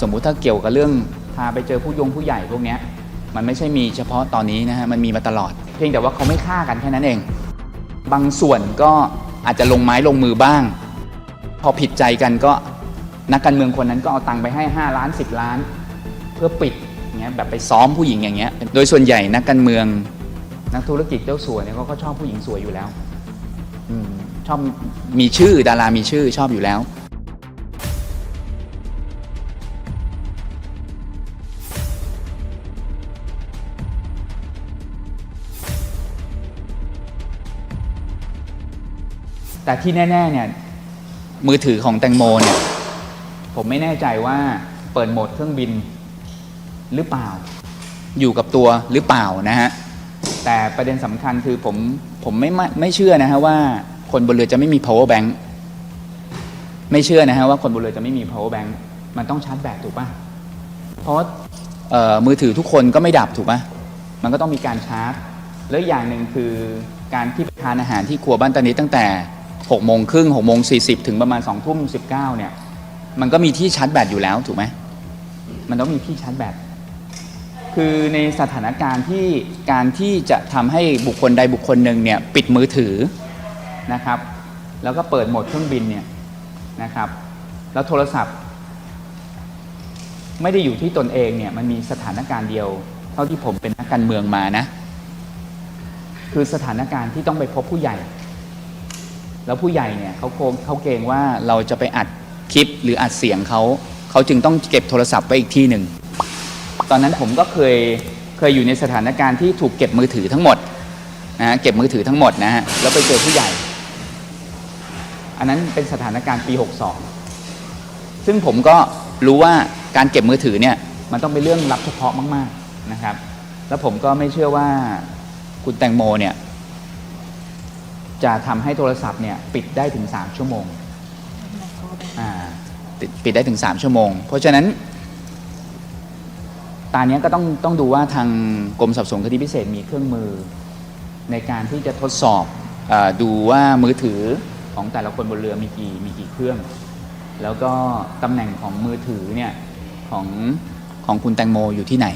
สมมุติถ้าเกี่ยวกับเรื่องพาไปเจอผู้ยงผู้ใหญ่พวกเนี้ยมันไม่ใช่มีเฉพาะตอนนี้นะฮะมันมีมาตลอด เพียงแต่ว่าเขาไม่ฆ่ากันแค่นั้นเอง บางส่วนก็อาจจะลงไม้ลงมือบ้าง พอผิดใจกันก็นักการเมืองคนนั้นก็เอาตังค์ไปให้ 5 ล้าน 10 ล้าน เพื่อปิดอย่างเงี้ยแบบไปซ้อมผู้หญิงอย่างเงี้ยโดยส่วนใหญ่นักการเมือง นักธุรกิจเจ้าสัวเนี่ยเขาก็ชอบผู้หญิงสวยอยู่แล้วอชอบมีชื่อดารามีชื่อชอบอยู่แล้ว แต่ที่แน่ๆเนี่ยมือถือของแตงโมเนี่ยผมไม่แน่ใจว่าเปิดโหมดเครื่องบินหรือเปล่า อยู่กับตัวหรือเปล่านะฮะแต่ประเด็นสำคัญคือผมผมไม่ไม่เชื่อนะฮะว่าคนบนเรือจะไม่มี power bank ไม่เชื่อนะฮะว่าคนบนเรือจะไม่มี power bank มันต้องชาร์จแบตถูกป่ะ เพราะมือถือทุกคนก็ไม่ดับถูกป่ะ มันก็ต้องมีการชาร์จ แล้วอย่างหนึ่งคือการที่ไปทานอาหารที่ครัวบ้านตานิดตั้งแต่ 6โมงครึ่ง6โมง40ถึงประมาณ2ทุ่ม19เก้าเนี่ย มันก็มีที่ชาร์จแบตอยู่แล้วถูกไหมมันต้องมีที่ชาร์จแบตคือในสถานการณ์ที่การที่จะทำให้บุคคลใดบุคคลหนึ่งเนี่ยปิดมือถือนะครับ แล้วก็เปิดโหมดเครื่องบินเนี่ยนะครับ แล้วโทรศัพท์ ไม่ได้อยู่ที่ตนเองเนี่ยมันมีสถานการณ์เดียว เท่าที่ผมเป็นนักการเมืองมานะ คือสถานการณ์ที่ต้องไปพบผู้ใหญ่ แล้วผู้ใหญ่เนี่ยเขาโกงเขาเกรงว่าเราจะไปอัดคลิปหรืออัดเสียงเขาเขาจึงต้องเก็บโทรศัพท์ไว้อีกที่หนึ่งตอนนั้นผมก็เคยเคยอยู่ในสถานการณ์ที่ถูกเก็บมือถือทั้งหมดนะฮะเก็บมือถือทั้งหมดนะฮะแล้วไปเจอผู้ใหญ่ อันนั้นเป็นสถานการณ์ปี62ซึ่งผมก็รู้ว่าการเก็บมือถือเนี่ยมันต้องเป็นเรื่องลับเฉพาะมาก ๆนะครับ แล้วผมก็ไม่เชื่อว่าคุณแตงโมเนี่ย จะทำให้โทรศัพท์เนี่ยปิดได้ถึง 3 ชั่วโมงอ่าปิดปิดได้ถึง 3 ชั่วโมง เพราะฉะนั้น ตอนนี้ก็ต้องต้องดูว่าทางกรมสอบสวนคดีพิเศษมีเครื่องมือ ในการที่จะทดสอบอดูว่ามือถือของแต่ละคนบนเรือมีกี่มีกี่เครื่อง แล้วก็ตำแหน่งของมือถือเนี่ยของของคุณแตงโมอยู่ที่ไหน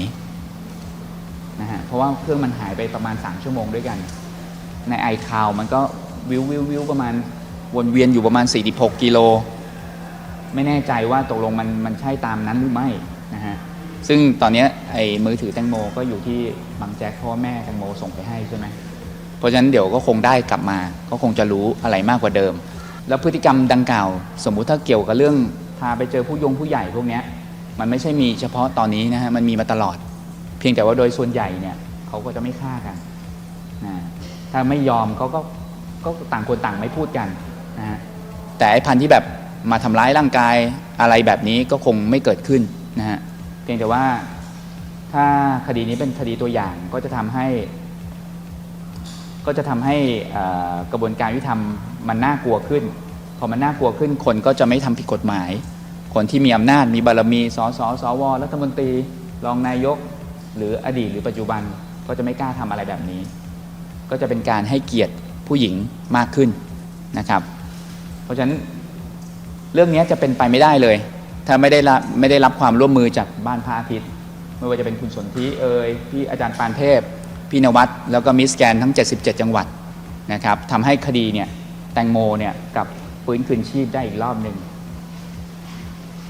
นะฮะเพราะว่าเครื่องมันหายไปประมาณ 3 ชั่วโมงด้วยกัน ในไอคาวมันก็วิววิววิวประมาณวนเวียนอยู่ประมาณ 46 กิโล ไม่แน่ใจว่าตกลงมันมันใช่ตามนั้นหรือไม่นะฮะซึ่งตอนนี้ไอ้มือถือแตงโมก็อยู่ที่บางแจ็คเพราะว่าแม่แตงโมส่งไปให้ใช่ไหมเพราะฉะนั้นเดี๋ยวก็คงได้กลับมา ก็คงจะรู้อะไรมากกว่าเดิม แล้วพฤติกรรมดังกล่าว สมมุติถ้าเกี่ยวกับเรื่องพาไปเจอผู้ยงผู้ใหญ่พวกนี้มันไม่ใช่มีเฉพาะตอนนี้นะฮะมันมีมาตลอด เพียงแต่ว่าโดยส่วนใหญ่เนี่ยเขาก็จะไม่ฆ่ากันนะ ถ้าไม่ยอมเขาก็ก็ต่างคนต่างไม่พูดกันนะฮะแต่ไอ้พันธุ์ที่แบบมาทำร้ายร่างกายอะไรแบบนี้ก็คงไม่เกิดขึ้นนะฮะเพียงแต่ว่าถ้าคดีนี้เป็นคดีตัวอย่างก็จะทำให้ ก็จะทำให้เอ่อกระบวนการยุติธรรมมันน่ากลัวขึ้น พอมันน่ากลัวขึ้นคนก็จะไม่ทำผิดกฎหมาย คนที่มีอำนาจมีบารมีสสสวรัฐมนตรีรองนายก หรืออดีตหรือปัจจุบันก็จะไม่กล้าทำอะไรแบบนี้ ก็จะเป็นการให้เกียรติผู้หญิงมากขึ้นนะครับ เพราะฉะนั้นเรื่องนี้จะเป็นไปไม่ได้เลย ถ้าไม่ได้รับไม่ได้รับความร่วมมือจากบ้านพระอาทิตย์ไม่ว่าจะเป็นคุณสนธิเอ่ยพี่อาจารย์ปานเทพ พี่นวัดแล้วก็มิสแกนทั้ง 77 จังหวัดนะครับทำให้คดีเนี่ยแตงโมเนี่ยกับฟื้นคืนชีพได้อีกรอบหนึ่ง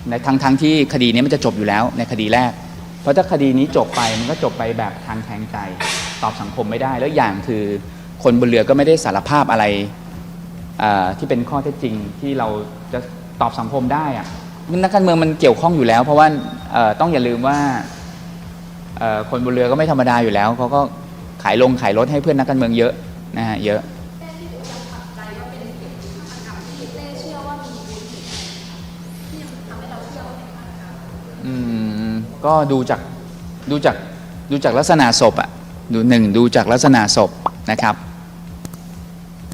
ในทั้งทั้งที่คดีนี้มันจะจบอยู่แล้วในคดีแรก เพราะถ้าคดีนี้จบไปมันก็จบไปแบบทางแทงใจ ตอบสังคมไม่ได้ แล้วอย่างคือคนบนเรือก็ไม่ได้สารภาพอะไรที่เป็นข้อเท็จจริงที่เราจะตอบสังคมได้อะนักการเมืองมันเกี่ยวข้องอยู่แล้ว เพราะว่าต้องอย่าลืมว่าคนบนเรือก็ไม่ธรรมดาอยู่แล้วเขาก็ขายลงขายรถให้เพื่อนนักการเมืองเยอะนะฮะเยอะอืมก็ดูจากดูจากดูจากลักษณะศพอะ ดูหนึ่งดูจากลักษณะศพนะครับ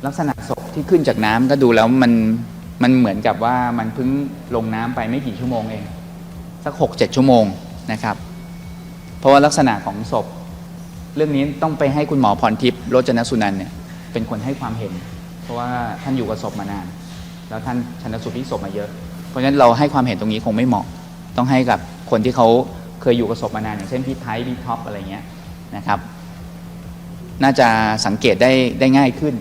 ลักษณะศพที่ขึ้นจากน้ำก็ดูแล้วมันมันเหมือนกับว่ามันเพิ่งลงน้ำไปไม่กี่ชั่วโมงเอง สักหกเจ็ดชั่วโมงนะครับ เพราะว่าลักษณะของศพ เรื่องนี้ต้องไปให้คุณหมอพรทิพย์โรจนสุนันเนี่ยเป็นคนให้ความเห็น เพราะว่าท่านอยู่กับศพมานาน แล้วท่านชันสูตรพลิกศพมาเยอะ เพราะฉะนั้นเราให้ความเห็นตรงนี้คงไม่เหมาะ ต้องให้กับคนที่เขาเคยอยู่กับศพมานานอย่างเช่นพี่ไทยพี่ท็อปอะไรเงี้ยนะครับ น่าจะสังเกตได้ได้ง่ายขึ้น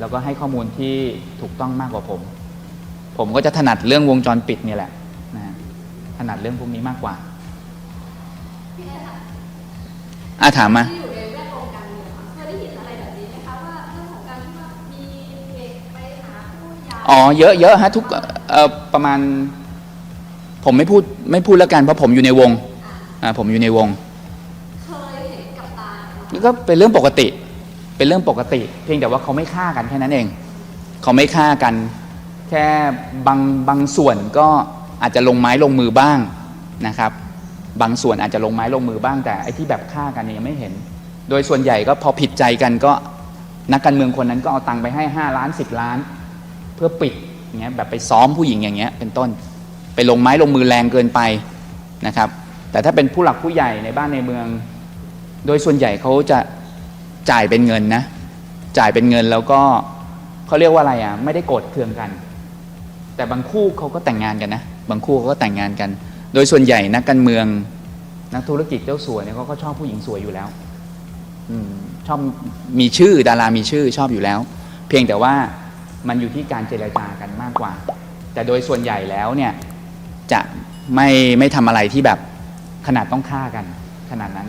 แล้วก็ให้ข้อมูลที่ถูกต้องมากกว่าผม ผมก็จะถนัดเรื่องวงจรปิดเนี่ยแหละนะฮะถนัดเรื่องพวกนี้มากกว่าพี่เต้ค่ะอะถามมาที่อยู่ในแวดวงการเมืองค่ะเคยได้ยินอะไรแบบนี้ไหมคะว่าเรื่องของการที่ว่ามีเด็กไปหาผู้ใหญ่อ๋อเยอะเยอะฮะทุกเอ่อประมาณ ผมไม่พูดไม่พูดแล้วกันเพราะผมอยู่ในวงอ่าผมอยู่ในวง ก็เป็นเรื่องปกติ เป็นเรื่องปกติ เพียงแต่ว่าเขาไม่ฆ่ากันแค่นั้นเอง เขาไม่ฆ่ากัน แค่บางบางส่วนก็อาจจะลงไม้ลงมือบ้างนะครับ บางส่วนอาจจะลงไม้ลงมือบ้างแต่ไอ้ที่แบบฆ่ากันเนี่ยยังไม่เห็น โดยส่วนใหญ่ก็พอผิดใจกันก็นักการเมืองคนนั้นก็เอาตังค์ไปให้ 5 ล้าน 10 ล้าน เพื่อปิดอย่างเงี้ยแบบไปซ้อมผู้หญิงอย่างเงี้ยเป็นต้นไปลงไม้ลงมือแรงเกินไปนะครับ แต่ถ้าเป็นผู้หลักผู้ใหญ่ในบ้านในเมือง โดยส่วนใหญ่เขาจะจ่ายเป็นเงินนะ จ่ายเป็นเงินแล้วก็เขาเรียกว่าอะไรอะ ไม่ได้โกรธเคืองกัน แต่บางคู่เขาก็แต่งงานกันนะ บางคู่เขาก็แต่งงานกัน โดยส่วนใหญ่นักการเมือง นักธุรกิจเจ้าสัวเนี่ยเขาก็ชอบผู้หญิงสวยอยู่แล้วอชอบมีชื่อดารามีชื่อชอบอยู่แล้ว เพียงแต่ว่ามันอยู่ที่การเจรจากันมากกว่า แต่โดยส่วนใหญ่แล้วเนี่ยจะไม่ไม่ทำอะไรที่แบบขนาดต้องฆ่ากันขนาดนั้น